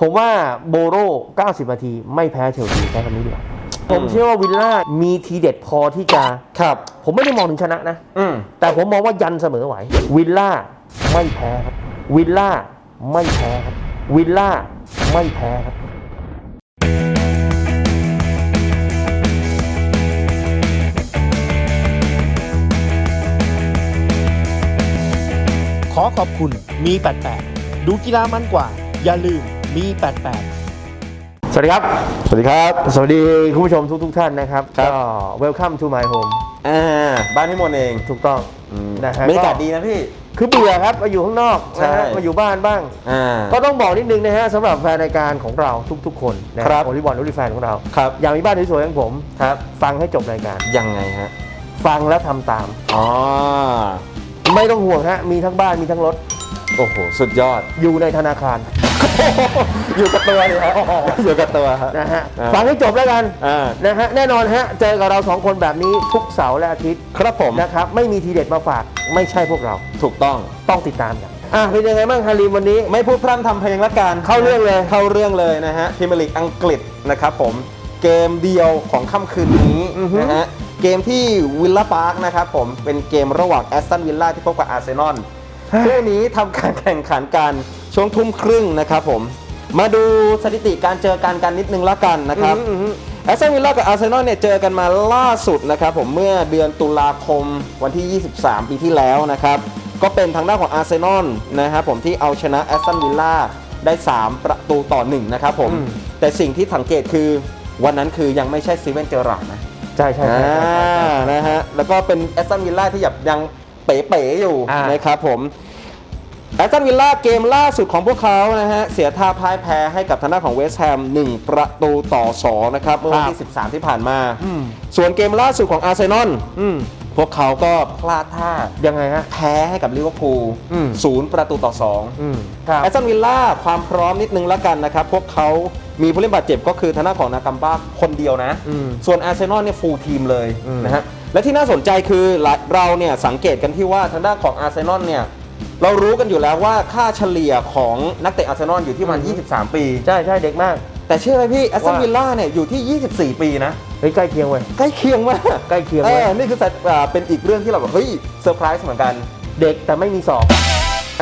ผมว่าโบโร่90 นาที ไม่แพ้เชลซีใช้คำนี้ดีกว่าผมเชื่อว่าวิลล่ามีทีเด็ดพอที่จะ ครับ ผมไม่ได้มองถึงชนะนะ อืมแต่ผมมองว่ายันเสมอไหว วิลล่าไม่แพ้ครับ วิลล่าไม่แพ้ครับ วิลล่าไม่แพ้ครับ ขอขอบคุณมี88ดูกีฬามันกว่า อย่าลืม มี88 สวัสดีครับ สวัสดีครับ สวัสดีคุณผู้ชมทุกทท่านนะครับครับ ก็ welcome to my home อ่าบ้านพี่มนต์เองถูกต้องอืมนะฮะบรรยากาศดีนะพี่ คือเบื่อครับมาอยู่ข้างนอกนะฮะใช่มาอยู่บ้านบ้าง อ่า ก็ต้องบอกนิดนึงนะฮะสำหรับแฟนรายการของเราทุก ๆ คนนะครับ โอลิบอลโอลิแฟนของเรา ครับอยากมีบ้านสวยๆอย่างผม ครับฟังให้จบรายการ ยังไงฮะฟังแล้วทำตาม อ๋อ ไม่ต้องห่วงฮะมีทั้งบ้านมีทั้งรถ โอ้โห สุดยอด อยู่ในธนาคาร อยู่กับตัวเลยฮะอยู่กับตัวฮะ นะฮะอ่าฟังให้จบแล้วกัน อ่า นะฮะ แน่นอนฮะ เจอกับเราสองคนแบบนี้ทุกเสาร์และอาทิตย์ครับผม นะครับ ไม่มีทีเด็ดมาฝาก ไม่ใช่พวกเรา ถูกต้อง ต้องติดตามกัน อะ เป็นยังไงบ้างฮาริมวันนี้ ไม่พูดพร่ำทำเพลงละกันเข้าเรื่องเลย เข้าเรื่องเลยนะฮะพรีเมียร์ลีกอังกฤษนะครับผม เกมเดียวของค่ำคืนนี้อือฮึ นะฮะ เกมที่วิลล่าพาร์คนะครับผม เป็นเกมระหว่างแอสตันวิลล่าที่พบกับอาร์เซนอล คู่นี้ทำการแข่งขันกันช่วงทุ่มครึ่งนะครับผม มาดูสถิติการเจอกันกันนิดนึงละกันนะครับอืมอืมอืมแอสตันวิลล่ากับอาร์เซนอลเนี่ยเจอกันมาล่าสุดนะครับผมเมื่อเดือนตุลาคมวันที่ 23 ปีที่แล้วนะครับ ก็เป็นทางด้านของอาร์เซนอลนะครับผมที่เอาชนะแอสตันวิลล่าได้ 3 ประตูต่อ 1 นะครับผมอืมแต่สิ่งที่สังเกตคือวันนั้นคือยังไม่ใช่ซีเวนเจอร์ราร์ดนะใช่ใช่ใช่อ่าใช่ใช่ใช่นะฮะแล้วก็เป็นแอสตันวิลล่าที่แบบยังเป๋ๆอยู่อ่านนะครับผม แอสตันวิลล่าเกมล่าสุดของพวกเขานะฮะ เสียท่าพ่ายแพ้ให้กับทางด้านของเวสต์แฮม 1 ประตูต่อ 2 นะครับ เมื่อวันที่ 13 ที่ผ่านมาอืมส่วนเกมล่าสุดของอาร์เซนอลอืมพวกเขาก็พลาดท่ายังไงฮะ แพ้ให้กับลิเวอร์พูลอืมศูนย์ประตูต่ออืมครับ2แอสตันวิลล่าความพร้อมนิดนึงแล้วกันนะครับ พวกเขามีผู้เล่นบาดเจ็บก็คือทางด้านของนากัมบ้าคนเดียวนะอืมส่วนอาร์เซนอลเนี่ยฟูลทีมเลยอืมนะฮะและที่น่าสนใจคือเราเนี่ยสังเกตกันที่ว่าทางด้านของอาร์เซนอลเนี่ย เรารู้กันอยู่แล้วว่าค่าเฉลี่ยของนักเตะอาร์เซนอลอยู่ที่ประมาณ 23 ปี ใช่ใช่เด็กมาก แต่เชื่อไหมพี่แอสตันว่าวิลล่าเนี่ยอยู่ที่ 24 ปีนะ เฮ้ยใกล้เคียงเว้ยใกล้เคียงมากใกล้เคียงเอเว้ยอนี่คือสัตว์อ่าเป็นอีกเรื่องที่เราแบบเฮ้ยเซอร์ไพรส์เหมือนกันเด็กแต่ไม่มีสอบ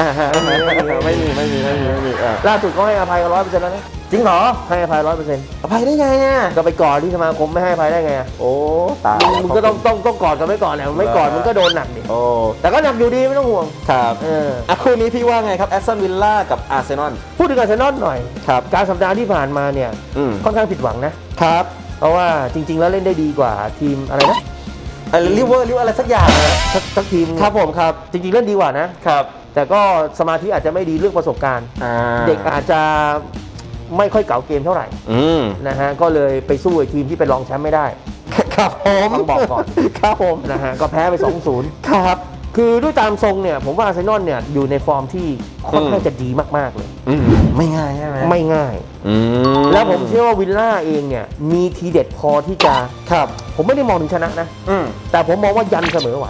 อ่าฮะไม่มีไม่มีไม่มีไม่มีไม่มีอะล่าสุดเขาให้อภัยกันร้อยเปอร์เซ็นต์แล้วนะ จริงเหรอให้อภัยร้อยเปอร์เซ็นต์อภัยได้ไงอะก็ไปกอดที่สมาคมไม่ให้อภัยได้ไงอะโอ้ตายมึงก็ต้องต้องต้องกอดกันไว้ก่อนแหละไม่กอดมึงก็โดนหนักดิโอ้แต่ก็หนักอยู่ดีไม่ต้องห่วงครับเอออะคู่นี้พี่ว่าไงครับแอสตันวิลล่ากับอาร์เซนอลพูดถึงอาร์เซนอลหน่อยครับการสัปดาห์ที่ผ่านมาเนี่ยอืมค่อนข้างผิดหวังนะครับเพราะว่าจริง ๆ แล้วเล่นได้ดีกว่าทีมอะไรนะอะไรลิเวอร์ลิเวอร์อะไรสักอย่างนะสักสักทีมครับผมครับ จริงๆเล่นดีกว่านะครับ แต่ก็สมาธิอาจจะไม่ดีเรื่องประสบการณ์อ่าเด็กอาจจะ ไม่ค่อยเก๋าเกมเท่าไหร่อืมนะฮะก็เลยไปสู้ไอ้ทีมที่เป็นรองแชมป์ไม่ได้ครับผมต้องบอกก่อนครับผมนะฮะก็แพ้ไป 2-0 ครับ คือด้วยตามทรงเนี่ย ผมว่าอาร์เซนอลเนี่ยอยู่ในฟอร์มที่ค่อนข้างอืมจะดีมากๆเลย อืมไม่ง่ายใช่ไหมไม่ง่าย อืมแล้วผมเชื่อว่าวิลล่าเองเนี่ย มีทีเด็ดพอที่จะ ครับ ผมไม่ได้มองถึงชนะนะ อืมแต่ผมมองว่ายันเสมอไหว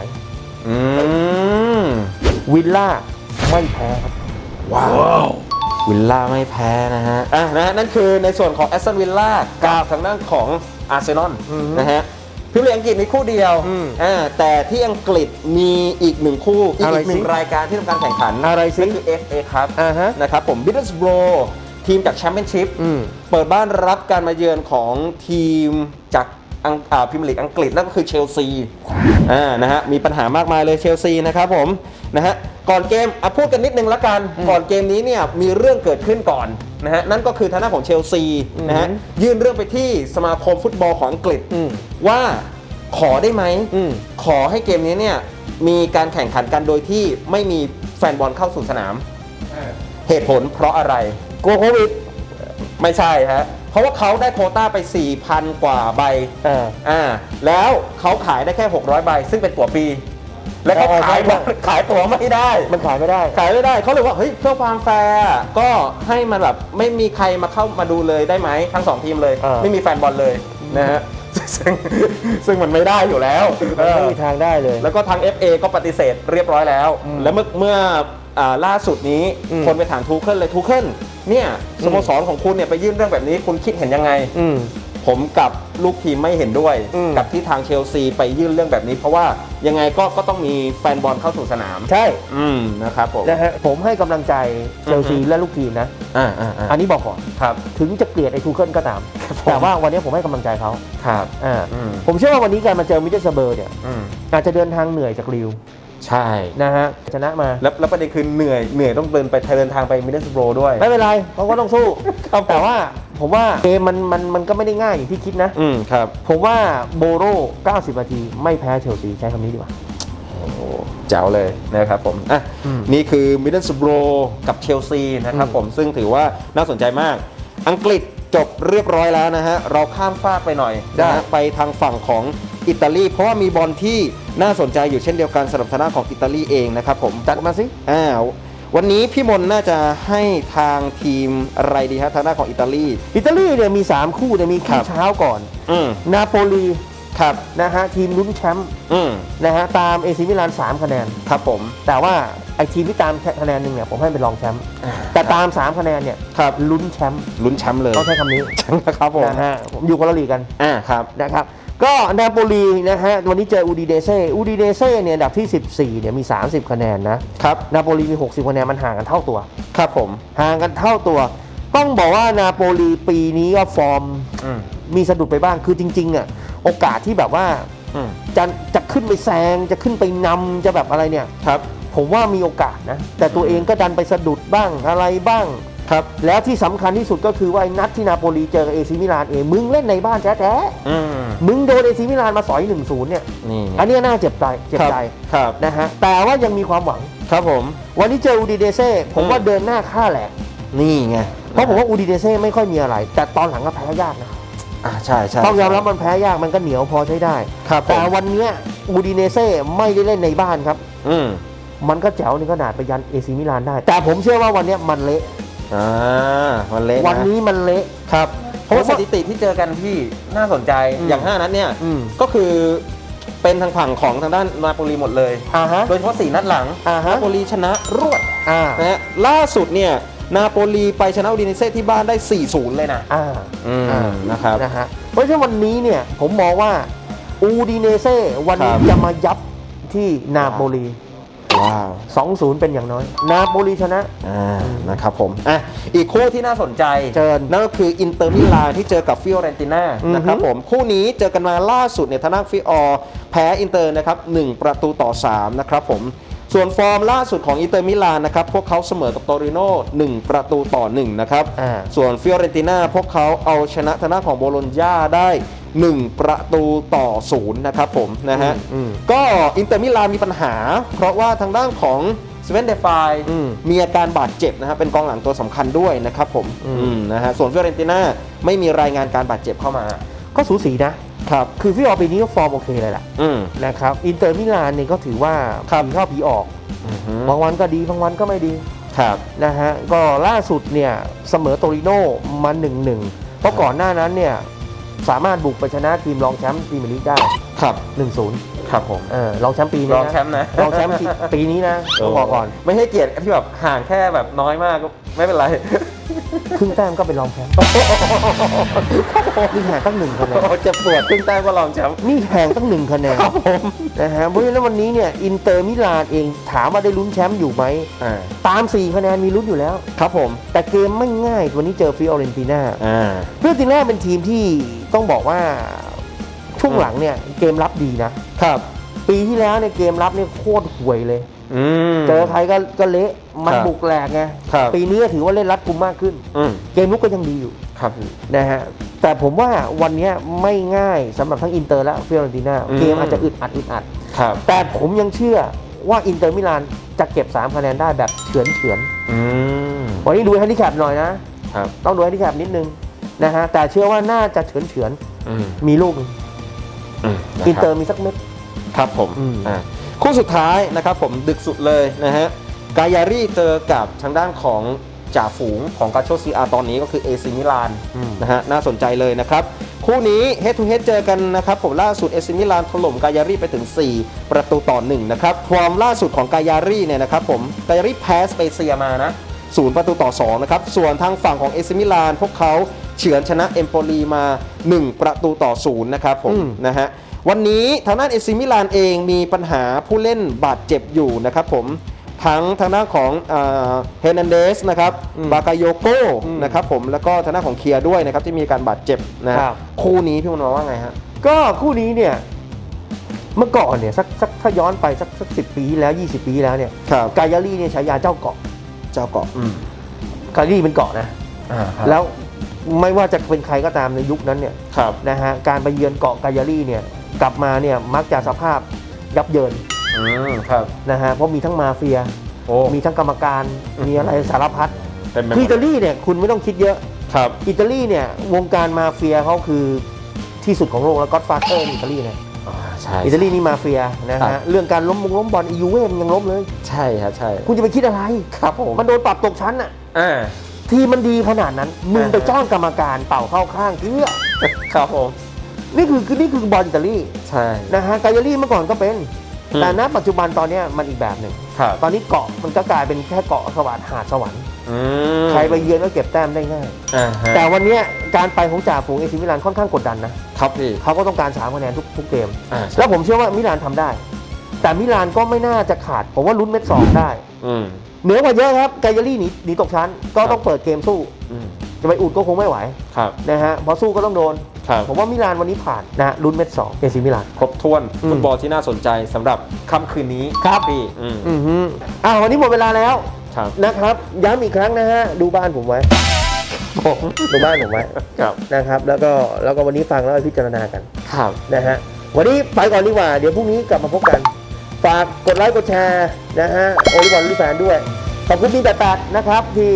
อืมวิลล่าไม่แพ้ครับ ว้าว วิลล่าไม่แพ้นะฮะ อะนะฮะนั่นคือในส่วนของแอสตันวิลล่ากับทางด้านของอาร์เซนอลอืมนะฮะพิมพ์ลีกอังกฤษมีคู่เดียวอืมอ่าแต่ที่อังกฤษมีอีกหนึ่งคู่ อีกอะไรหนึ่งสิรายการที่ทำการแข่งขันอะไรสินั่นคือ FA ครับอ่าฮะนะครับผมบิดเดิลสโบรทีมจากแชมเปี้ยนชิพอืมเปิดบ้านรับการมาเยือนของทีมจากอังอ่าพิมพ์ลีกอังกฤษนั่นก็คือเชลซีอ่านะฮะมีปัญหามากมายเลยเชลซีนะครับผมนะฮะ ก่อนเกมอะพูดกันนิดนึงละกัน ก่อนเกมนี้เนี่ยมีเรื่องเกิดขึ้นก่อนนะฮะนั่นก็คือทางด้านของเชลซีนะฮะอืมยื่นเรื่องไปที่สมาคมฟุตบอลของอังกฤษอืมว่าขอได้ไหมอืมขอให้เกมนี้เนี่ยมีการแข่งขันกันโดยที่ไม่มีแฟนบอลเข้าสู่สนาม เหตุผลเพราะอะไรกลัวโควิดไม่ใช่ฮะเพราะว่าเขาได้โควต้าไป 4,000 กว่าใบอ่าอ่าแล้วเขาขายได้แค่ 600 ใบ ซึ่งเป็นตั๋วปี แล้วเขาอ๋อขายใช่ขายตั๋วไม่ได้ มันขายไม่ได้ ขายไม่ได้เขาเลยว่าเฮ้ยเพื่อความแฟร์อะก็ให้มันแบบไม่มีใครมาเข้ามาดูเลยได้ไหมทั้งสองทีมเลย อ่า ไม่มีแฟนบอลเลยนะฮะซึ่งซึ่งมันไม่ได้อยู่แล้วมันไม่เออมีทางได้เลย แล้วก็ทาง FA ก็ปฏิเสธเรียบร้อยแล้ว อืมแล้วเมื่อเมื่ออ่าล่าสุดนี้อืม คนไปถามทูเคิลเลยทูเคิลเนี่ยสโมสรของคุณเนี่ยไปยื่นเรื่องแบบนี้คุณคิดเห็นยังไง อืม ผมกับลูกทีมไม่เห็นด้วยอืม กับที่ทางเชลซีไปยื่นเรื่องแบบนี้ เพราะว่ายังไงก็ก็ต้องมีแฟนบอลเข้าสู่สนาม ใช่อืมนะครับผม นะฮะผมให้กำลังใจเชลซีอือฮึ และลูกทีมนะ อ่าอ่าอ่าอันนี้บอกก่อน ครับ ถึงจะเกลียดไอ้ทูเคิลก็ตาม ครับผม แต่ว่าวันนี้ผมให้กำลังใจเขาครับ อ่าอืมผมเชื่อว่าวันนี้การมาเจอมิดเดิลสเบอร์เนี่ย อืมอาจจะเดินทางเหนื่อยจากริว ใช่ นะฮะชนะมา แล้วแล้วประเด็นคือเหนื่อยเหนื่อยต้องเดินไปเดินทางไปมิดเดิลสโบรด้วย ไม่เป็นไรเขาก็ต้องสู้ครับผมแต่ว่าผมว่าเกมมันมันมันก็ไม่ได้ง่ายอย่างที่คิดนะ อืมครับ ผมว่าโบโร่90 นาที ไม่แพ้เชลซีใช้คำนี้ดีกว่าโอ้โหแจ๋วเลยนะครับผม อะอืมนี่คือมิดเดิลสโบรกับเชลซีนะครับอืมผมซึ่งถือว่าน่าสนใจมาก อังกฤษจบเรียบร้อยแล้วนะฮะ เราข้ามฟากไปหน่อยนะฮะไปทางฝั่งของอิตาลี เพราะว่ามีบอลที่ น่าสนใจอยู่เช่นเดียวกันสำหรับทางด้านของอิตาลีเองนะครับผมจัดมาสิอ้าววันนี้พี่มนน่าจะให้ทางทีมอะไรดีฮะทางด้านของอิตาลีอิตาลีเนี่ยมี 3 คู่เนี่ยมีครัคู่บเช้าก่อนอืมนาโปลีครับนะฮะทีมลุ้นแชมป์อืมนะฮะตามเอซิมิลาน3คะแนนครับผม แต่ว่าไอทีมที่ตามแค่คะแนนหนึ่งเนี่ยผมให้เป็นรองแชมป์อ่าแต่ตาม 3 คะแนนเนี่ยครับลุ้นแชมป์ลุ้นแชมป์เลยต้องใช้คำนี้นะครับผมนะฮะผมอยู่คนละลีกกันอ่าครับนะครับ ก็นาโปลีนะฮะวันนี้เจออูดีเดเซ่อูดีเดเซ่เนี่ยอันดับที่ 14เนี่ยมี 30 คะแนนนะครับนาโปลีมี 60 คะแนนมันห่างกันเท่าตัว ครับผม ห่างกันเท่าตัว ต้องบอกว่านาโปลีปีนี้ก็ฟอร์มอืมมีสะดุดไปบ้างคือจริงๆอะโอกาสที่แบบว่าอืมจะจะขึ้นไปแซงจะขึ้นไปนำจะแบบอะไรเนี่ย ครับ ผมว่ามีโอกาสนะ แต่ตัวเองก็ดันไปสะดุดบ้างอะไรบ้าง ครับแล้วที่สำคัญที่สุดก็คือว่าไอ้นัดที่นาโปลีเจอกับเอซิมิลานเองมึงเล่นในบ้านแท้อืมๆมึงโดนเอซิมิลานมาสอย1นศูนย์เนี่ยนี่อันเนี้ยน่าเจ็บใจเจ็บใจครับนะฮะแต่ว่ายังมีความหวังครับผม วันนี้เจออูดีเดเซ่ผมว่าอืมเดินหน้าฆ่าแหลกนี่ไงเพราะผมว่าอูดีเดเซ่ไม่ค่อยมีอะไร แต่ตอนหลังก็แพ้ยากนะอ่าใช่ใช่ต้องยอมรับมันแพ้ยากมันก็เหนียวพอใช้ได้ครับผแต่มวันเนี้ยอูดีเนเซ่ไม่ได้เล่นในบ้านครับ อืมมันก็แจ๋วในขนาดไปยันเอซิมิลานได้ แต่ผมเชื่อว่าวันเนี้ยมันเละ อ่ามันเละะวันนี้มันเละครับ เพราะว่าผมสว่าถิติที่เจอกันที่น่าสนใจอืมอย่าง5นัดเนี่ยอืม ก็คือเป็นทางฝั่งของทางด้านนาโปลีหมดเลย อ่าฮะ โดยเฉพาะ4นัดหลังอ่าฮะ นาโปลีชนะรวดอ่า นะฮะล่าสุดเนี่ยนาโปลีไปชนะอูดิเนเซ่ที่บ้านได้ 4-0 เลยนะ อ่าอืมอ่านะครับนะฮะเพราะฉะนั้นวันนี้เนี่ยผมมองว่าอูดีเนเซ่วันนี้ครับ จะมายับที่นาโปลี ว้าว2-0 เป็นอย่างน้อย นาโปลีชนะ อ่านะครับผมอะอีกคู่ที่น่าสนใจเชิญนั่นก็คืออินเตอร์มิลานที่เจอกับฟิโอเรนติน่าอือฮึนะครับผมคู่นี้เจอกันมาล่าสุดเนี่ยทางด้านฟิออแพ้อินเตอร์นะครับ1ประตูต่อ 3 นะครับผมส่วนฟอร์มล่าสุดของอินเตอร์มิลานนะครับ พวกเขาเสมอกับโตริโน่1ประตูต่อ 1 นะครับอ่าส่วนฟิโอเรนติน่าพวกเขาเอาชนะทางด้านของโบโลญญาได้ 1 ประตูต่อ0นะครับผมนะฮะอืมก็อินเตอร์มิลานมีปัญหา เพราะว่าทางด้านของสเวนเดฟายอืมมีอาการบาดเจ็บนะฮะเป็นกองหลังตัวสำคัญด้วยนะครับผมอืมอืมนะฮะส่วนฟิโอเรนติน่าไม่มีรายงานการบาดเจ็บเข้ามา ก็สูสีนะครับคือฟิออปีนี้ก็ฟอร์มโอเคเลยแหละอืมนะครับอินเตอร์มิลานเนี่ยก็ถือว่าครับผีเข้าผีออกอือฮึบางวันก็ดีบางวันก็ไม่ดีครับนะฮะก็ล่าสุดเนี่ยเสมอโตริโน่มา1นหนึ่งเพราะก่อนหน้านั้นเนี่ย สามารถบุกไปชนะทีมรองแชมป์พรีเมียร์ลีกได้ครับ1-0ครับผมเออรองแชมป์ปีนี้รองแชมป์นะรองแชมป์ปีนี้นะต้องบอกก่อน ไม่ให้เกียรติที่แบบห่างแค่แบบน้อยมากก็ไม่เป็นไร ครึ่งแต้มก็เป็นรองแชมป์นี่ห่างตั้งหนึ่งคะแนนเจ็บปวดตึ้งแต้มก็รองแชมป์นี่ห่างตั้งหนึ่งคะแนนนะฮะเพราะฉะนั้นวันนี้เนี่ยอินเตอร์มิลานเองถามว่าได้ลุ้นแชมป์อยู่ไหมอ่าตาม 4 คะแนนมีลุ้นอยู่แล้ว ครับผม แต่เกมไม่ง่ายวันนี้เจอฟิออเรนติน่าอ่าฟิออเรนติน่าเป็นทีมที่ ต้องบอกว่าช่วงหลังเนี่ยเกมรับดีนะครับ ปีที่แล้วเนี่ยเกมรับเนี่ยโคตรห่วยเลยอืมเจอใครก็ก็เละมันครับบุกแหลกไงครับปีนี้ก็ถือว่าเล่นรัดกุมมากขึ้นอืมเกมลุกก็ยังดีอยู่ครับนะฮะแต่ผมว่าวันเนี้ยไม่ง่ายสำหรับทั้งอินเตอร์และฟิออเรนติน่าอืมเกมอาจจะอึดอัดอึดอัดครับแต่ผมยังเชื่อว่าอินเตอร์มิลานจะเก็บ 3 คะแนนได้แบบเฉือนเฉือนอืมๆวันนี้ดูแฮนดิแคปหน่อยนะครับต้องดูแฮนดิแคปนิดนึง นะฮะแต่เชื่อว่าน่าจะเฉือนเฉือนอืมๆมีลูกหนึ่งอืมนะคบอินเตอร์มีสักเม็ด ครับผมอืม อ่าคู่สุดท้ายนะครับผมดึกสุดเลยนะฮะกายารี่เจอกับทางด้านของจ่าฝูงของกาโชซีอาตอนนี้ก็คือเอซิมิลานอืมนะฮะน่าสนใจเลยนะครับ คู่นี้ head to head เจอกันนะครับ ผมล่าสุดเอซิมิลานถล่มกายารีไปถึง 4 ประตูต่อ 1 นะครับความล่าสุดของกายารีเนี่ยนะครับผมกายารีแพ้สเปเซียมานะศูนย์ประตูต่อ 2 นะครับ ส่วนทางฝั่งของเอซิมิลาน พวกเขา เฉือนชนะเอมโปลีมา 1 ประตูต่อ0นะครับผมอืมนะฮะวันนี้ทางด้านเอซิมิลานเองมีปัญหาผู้เล่นบาดเจ็บอยู่นะครับผมทั้งทางด้านของเฮนันเดสนะครับอืมบากาโยโกอืมนะครับผมแล้วก็ทางด้านของเคียร์ด้วยนะครับที่มีการบาดเจ็บนะครับคู่นี้พี่มันมองว่าไงฮะก็คู่นี้เนี่ยเมื่อก่อนเนี่ยสักสักถ้าย้อนไปสักสักสิปีที่แล้ว 20 ปีที่แล้วเนี่ยครับกายาลีเนี่ยฉายาเจ้าเกาะเจ้าเกาะอืมกายาลีเป็นเกาะนะอ่าครับแล้ว ไม่ว่าจะเป็นใครก็ตามในยุคนั้นเนี่ยครับนะฮะการไปเยือนเกาะกายาลีเนี่ยกลับมาเนี่ยมักจะสภาพยับเยินอืมครับนะฮะเพราะมีทั้งมาเฟีย โอ้มีทั้งกรรมการมีอะไรสารพัดเต็มไปหมคืออิดตาลีเนี่ยคุณไม่ต้องคิดเยอะ ครับ อิตาลีเนี่ยวงการมาเฟียเขาคือที่สุดของโลกแล้วก็ฟาเตอร์อิตาลีนะอ่าใช่อิตาลีนี่มาเฟียนะครัฮะบเรื่องการล้มมงล้มบอลยูเว่มันยังล้มเลย ใช่ครับใช่คุณจะไปคิดอะไร ครับผมมันโดนปรับตกชั้นอะอ่า ทีมมันดีขนาดนั้น มึงอ่าฮะไปจ้างกรรมการเป่าเข้าข้างเพื่อครับผม นี่คือคือนี่คือบอลอิตาลีใช่นะฮะกายาลีเมื่อก่อนก็เป็นอืมแต่ณปัจจุบันตอนเนี้ยมันอีกแบบหนึ่งครับตอนนี้เกาะมันก็กลายเป็นแค่เกาะสวรรค์หาดสวรรค์อืมใครไปเยือนก็เก็บแต้มได้ง่ายอ่าฮะแต่วันเนี้ยการไปของจ่าฝูงเอซิมิลานค่อนข้างกดดันนะครับพี่เขาก็ต้องการ3คะแนนทุกทุกเกมอ่าใช่แล้วผมเชื่อว่ามิลานทำได้ แต่มิลานก็ไม่น่าจะขาด ผมว่าลุ้นเม็ดสองได้ อืมเหนือกว่าเยอะครับไกายารี่หนีหนีตกชั้น ก็ต้องเปิดเกมสู้ อืมจะไปอุดก็คงไม่ไหวครับ นะฮะเพอสู้ก็ต้องโดน ครับผมว่ามิลานวันนี้ผ่านนะฮะลุ้นเม็ดสองเอซิมิลาน ครบถ้วนอืม ฟุตบอลที่น่าสนใจสำหรับค่ำคืนนี้ครับพี่อืมอือฮึอ่าวันนี้หมดเวลาแล้วครับนะครับ ย้ำอีกครั้งนะฮะดูบ้านผมไว้ดูบ้านผมไว้ครับนะครับ แล้วก็แล้วก็วันนี้ฟังแล้วไปพิจารณากันครับ นะฮะวันนี้ไปก่อนดีกว่า เดี๋ยวพรุ่งนี้กลับมาพบกัน ฝากกดไลค์กดแชร์นะฮะโอลิบอลลูกแฟนด้วย ขอบคุณทีมแปดๆนะครับที่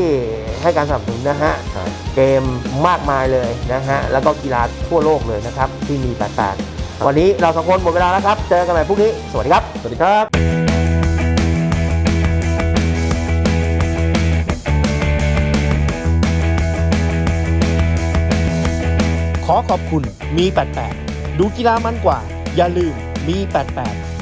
ให้การสนับสนุนนะฮะครับเกมมากมายเลยนะฮะแล้วก็กีฬาทั่วโลกเลยนะครับที่มี88วันนี้เราสองคนหมดเวลาแล้วครับ เจอกันใหม่พรุ่งนี้ สวัสดีครับ สวัสดีครับขอขอบคุณมี 88 ดูกีฬามันกว่า อย่าลืมมี 88